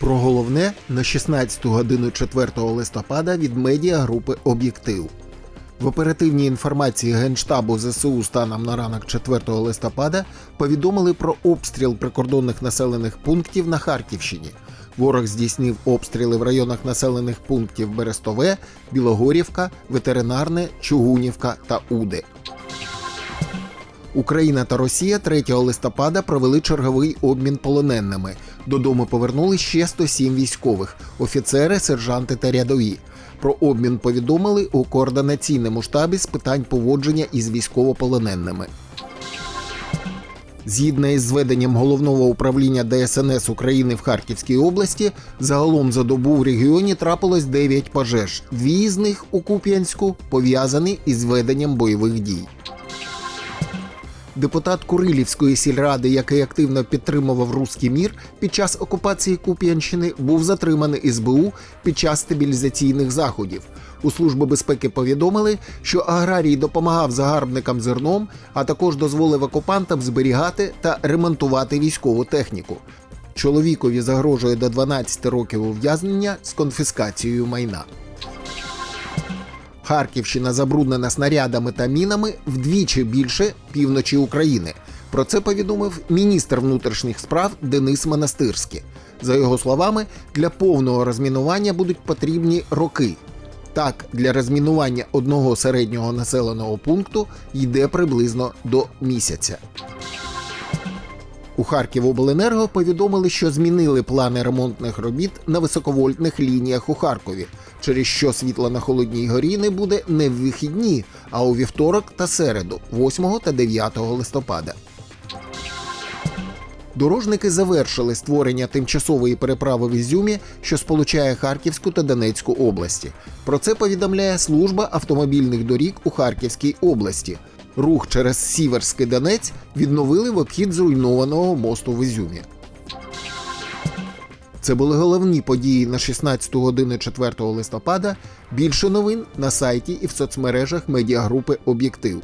Про головне на 16 годину 4 листопада від медіагрупи Об'єктив. В оперативній інформації Генштабу ЗСУ станом на ранок 4 листопада повідомили про обстріл прикордонних населених пунктів на Харківщині. Ворог здійснив обстріли в районах населених пунктів Берестове, Білогорівка, Ветеринарне, Чугунівка та Уди. Україна та Росія 3 листопада провели черговий обмін полоненими. Додому повернули ще 107 військових, офіцери, сержанти та рядові. Про обмін повідомили у координаційному штабі з питань поводження із військовополоненими. Згідно із зведенням головного управління ДСНС України в Харківській області, загалом за добу в регіоні трапилось 9 пожеж. Дві з них у Куп'янську пов'язані із веденням бойових дій. Депутат Курилівської сільради, який активно підтримував руський мір під час окупації Куп'янщини, був затриманий СБУ під час стабілізаційних заходів. У Служби безпеки повідомили, що аграрій допомагав загарбникам зерном, а також дозволив окупантам зберігати та ремонтувати військову техніку. Чоловікові загрожує до 12 років ув'язнення з конфіскацією майна. Харківщина забруднена снарядами та мінами вдвічі більше півночі України. Про це повідомив міністр внутрішніх справ Денис Монастирський. За його словами, для повного розмінування будуть потрібні роки. Так, для розмінування одного середнього населеного пункту йде приблизно до місяця. У Харківобленерго повідомили, що змінили плани ремонтних робіт на високовольтних лініях у Харкові, через що світла на холодній горі не буде не в вихідні, а у вівторок та середу, 8 та 9 листопада. Дорожники завершили створення тимчасової переправи в Ізюмі, що сполучає Харківську та Донецьку області. Про це повідомляє служба автомобільних доріг у Харківській області. Рух через Сіверський Донець відновили в обхід зруйнованого мосту в Ізюмі. Це були головні події на 16 годину 4 листопада. Більше новин на сайті і в соцмережах медіагрупи Об'єктив.